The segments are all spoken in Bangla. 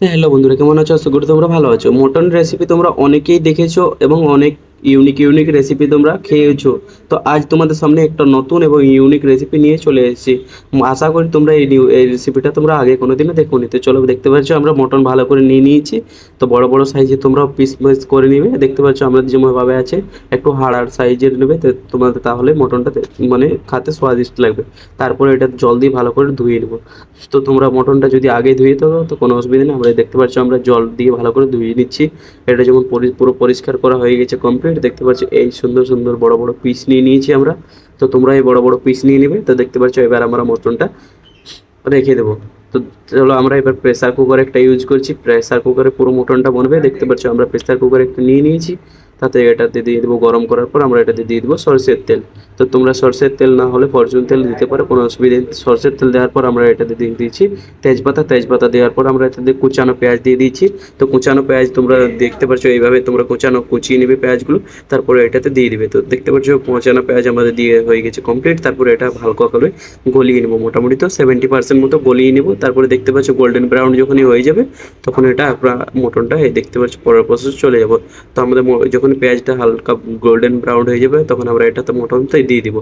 হ্যালো বন্ধুরা, কেমন আছো? আশা করি তোমরা ভালো আছো। মটন রেসিপি তোমরা অনেকেই দেখেছ এবং অনেক ইউনিক ইউনিক রেসিপি তোমরা খেয়েছো। তো আজ তোমাদের সামনে একটা নতুন এবং ইউনিক রেসিপি নিয়ে চলে এসেছি। আশা করি তোমরা এই এই রেসিপিটা তোমরা আগে কোনো কোনোদিনও দেখোনি। তো চলো দেখতে পাচ্ছ আমরা মটন ভালো করে নিয়ে নিয়েছি। তো বড় বড় সাইজে তোমরা পিস পিস করে নিবে। দেখতে পাচ্ছ আমাদের যেমনভাবে আছে, একটু হাড়ার সাইজের নেবে। তোমাদের তাহলে মটনটা মানে খেতে স্বাদিষ্ট লাগবে। তারপরে এটা জল দিয়ে ভালো করে ধুয়ে নেব। তো তোমরা মটনটা যদি আগে ধুয়ে তো তো কোনো অসুবিধা নেই। আমরা দেখতে পাচ্ছ আমরা জল দিয়ে ভালো করে ধুয়ে নিচ্ছি। এটা যেমন পুরো পরিষ্কার করা হয়ে গেছে কমপ্লিট দেখতে পাচ্ছ এই সুন্দর সুন্দর বড় বড় পিস নিয়ে নিয়েছি আমরা। তো তোমরা এই বড় বড় পিস নিয়ে নেবে, তো দেখতে পাচ্ছ এবার আমরা মটনটা রেখে দেবো। তো চলো আমরা এবার প্রেসার কুকার একটা ইউজ করছি। প্রেসার কুকারে পুরো মটনটা বনবে। দেখতে পাচ্ছ আমরা প্রেসার কুকার একটা নিয়ে নিয়েছি। তাতে এটাতে দিয়ে দেবো, গরম করার পর আমরা এটাতে দিয়ে দেবো সরষের তেল। তো তোমরা সরষের তেল না হলে ফরচুন তেল দিতে পারো, কোনো অসুবিধা নেই। সরষের তেল দেওয়ার পর আমরা এটাতে দিয়ে দিয়েছি তেজপাতা। তেজপাতা দেওয়ার পর আমরা এটাতে কুচানো পেঁয়াজ দিয়ে দিয়েছি। তো কুচানো পেঁয়াজ তোমরা দেখতে পাচ্ছ এইভাবে তোমরা কুচানো, কুচিয়ে নেবে পেঁয়াজগুলো, তারপরে এটাতে দিয়ে দিবে। তো দেখতে পাচ্ছ কুচানো পেঁয়াজ আমাদের দিয়ে হয়ে গেছে কমপ্লিট তারপরে এটা হালকা করে গলিয়ে নেব মোটামুটি। তো সেভেন্টি পার্সেন্ট মতো গলিয়ে নেব। তারপরে দেখতে পাচ্ছ গোল্ডেন ব্রাউন যখনই হয়ে যাবে, তখন এটা আপনার মটনটা দেখতে পাচ্ছ, পরের প্রসেস চলে যাব। তো আমাদের ম- যখন পেঁয়াজটা হালকা গোল্ডেন ব্রাউন হয়ে যাবে, তখন আমরা এটাতে মটনটাই দিয়ে দিব।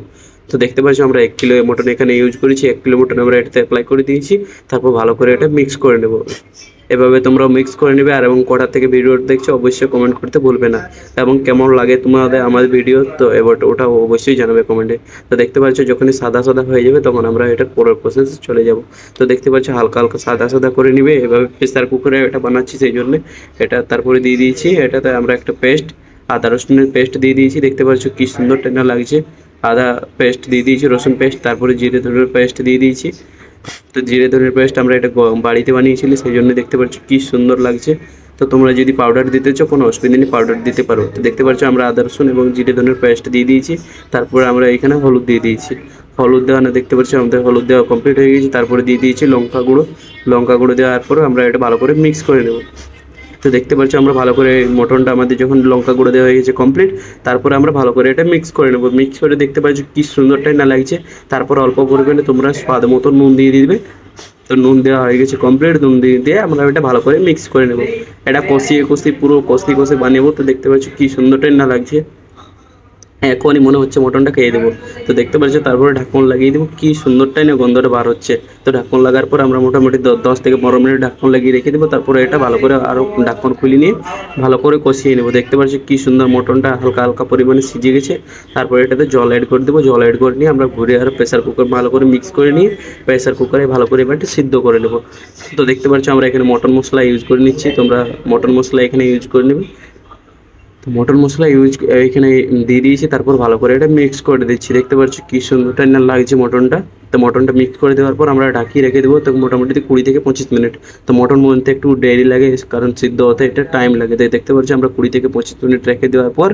তো দেখতে পাচ্ছ আমরা এক কিলো মটন এখানে ইউজ করেছি, এক কিলো মটন আমরা এটাতে অ্যাপ্লাই করে দিয়েছি। তারপর ভালো করে এটা মিক্স করে নেব। এভাবে তোমরা মিক্স করে নেবে আর এবং কটা থেকে ভিডিও দেখছ অবশ্যই কমেন্ট করতে ভুলবে না। এবং কেমন লাগে তোমাদের আমাদের ভিডিও তো এবার ওটা অবশ্যই জানাবে কমেন্টে তো দেখতে পাচ্ছ যখনই সাদা সাদা হয়ে যাবে, তখন আমরা এটা পরের প্রসেস চলে যাব। তো দেখতে পাচ্ছ হালকা হালকা সাদা সাদা করে নিবে। এভাবে প্রেসার কুকারে এটা বানাচ্ছি, সেই জন্য এটা তারপরে দিয়ে দিয়েছি। এটাতে আমরা একটা পেস্ট আদা রসুনের পেস্ট দিয়ে দিয়েছি। দেখতে পাচ্ছ কি সুন্দর টেনা লাগছে। আদা পেস্ট দিয়ে দিয়েছি, রসুন পেস্ট তারপরে জিরে ধনের পেস্ট দিয়ে দিয়েছি। তো জিরে ধনের পেস্ট আমরা এটা বাড়িতে বানিয়েছিলি, সেই জন্য দেখতে পাচ্ছ কি সুন্দর লাগছে। তো তোমরা যদি পাউডার দিতে চাও, কোনো অসুবিধা নেই পাউডার দিতে পারো। তো দেখতে পাচ্ছ আমরা আদা, রসুন এবং জিরে ধনের পেস্ট দিয়ে দিয়েছি। তারপরে আমরা এখানে হলুদ দিয়ে দিয়েছি। হলুদ দেওয়ানো দেখতে পাচ্ছ আমাদের হলুদ দেওয়া কমপ্লিট হয়ে গেছে। তারপরে দিয়ে দিয়েছি লঙ্কা গুঁড়ো। লঙ্কা গুঁড়ো দেওয়ার পর আমরা এটা ভালো করে মিক্স করে নেব। তো দেখতে পাচ্ছি আমরা ভালো করে মটনটা আমাদের যখন লঙ্কা গুঁড়ো দেওয়া হয়ে গেছে কমপ্লিট তারপরে আমরা ভালো করে এটা মিক্স করে নেব। মিক্স করে দেখতে পাচ্ছি কি সুন্দরটাই না লাগছে। তারপর অল্প পরিমাণে তোমরা স্বাদ মতো নুন দিয়ে দিবে। তো নুন দেওয়া হয়ে গেছে কমপ্লিট নুন দিয়ে দিয়ে আমরা এটা ভালো করে মিক্স করে নেব। এটা কষিয়ে কষিয়ে পুরো কষি কষিয়ে বানিয়েবো তো দেখতে পাচ্ছি কি সুন্দরটাই না লাগছে। এখনই মনে হচ্ছে মটনটা খেয়ে দেবো। তো দেখতে পাচ্ছ তারপরে ঢাকন লাগিয়ে দেবো। কি সুন্দরটাই না গন্ধটা বার হচ্ছে। তো ঢাকন লাগার পর আমরা মোটামুটি দশ থেকে পনেরো মিনিট ঢাকন লাগিয়ে রেখে দেবো। তারপরে এটা ভালো করে আরও ঢাকন খুলে নিয়ে ভালো করে কষিয়ে নেব। দেখতে পাচ্ছ কি সুন্দর মটনটা হালকা হালকা পরিমাণে সিজে গেছে। তারপরে এটাতে জল অ্যাড করে দেবো। জল অ্যাড করে নিয়ে আমরা ঘুরে আর প্রেসার কুকার ভালো করে মিক্স করে নিয়ে প্রেসার কুকারে ভালো করে এবার সিদ্ধ করে নেব। তো দেখতে পাচ্ছ আমরা এখানে মটন মশলা ইউজ করে নিচ্ছি। তোমরা মটন মশলা এখানে ইউজ করে নেবে। মটন মশলা ইউজ এখানে দিয়ে দিয়েছি, তারপর ভালো করে এটা মিক্স করে দিচ্ছি। দেখতে পাচ্ছি কি সুন্দরটা না লাগছে মটনটা। তো মটনটা মিক্স করে দেওয়ার পর আমরা ঢাকিয়ে রেখে দেবো। তো মোটামুটি কুড়ি থেকে পঁচিশ মিনিট। তো মটন বলতে একটু দেরি লাগে, কারণ সিদ্ধ হতে এটা টাইম লাগে। তাই দেখতে পাচ্ছি আমরা কুড়ি থেকে পঁচিশ মিনিট রেখে দেওয়ার পর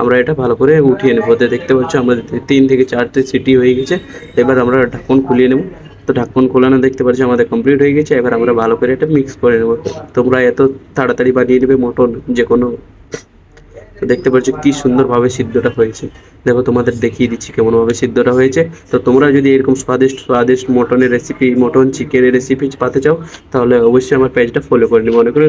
আমরা এটা ভালো করে উঠিয়ে নেব। তো দেখতে পাচ্ছি আমাদের তিন থেকে চারটে সিটি হয়ে গেছে। এবার আমরা ঢাকন খুলিয়ে নেব। তো ঢাকন খোলানো দেখতে পাচ্ছি আমাদের কমপ্লিট হয়ে গেছে। এবার আমরা ভালো করে এটা মিক্স করে নেব। তোমরা এত তাড়াতাড়ি বানিয়ে নেবে মটন যে কোনো তো দেখতে পাচ্ছ কি সুন্দরভাবে সিদ্ধটা হয়েছে। দেখো, তোমাদের দেখিয়ে দিচ্ছি কেমনভাবে সিদ্ধটা হয়েছে। তো তোমরা যদি এরকম স্বাদিষ্ট স্বাদিষ্ট মটনের রেসিপি মটন চিকেনের রেসিপি পাতে চাও, তাহলে অবশ্যই আমার পেজটা ফলো করে নিবে। মনে করে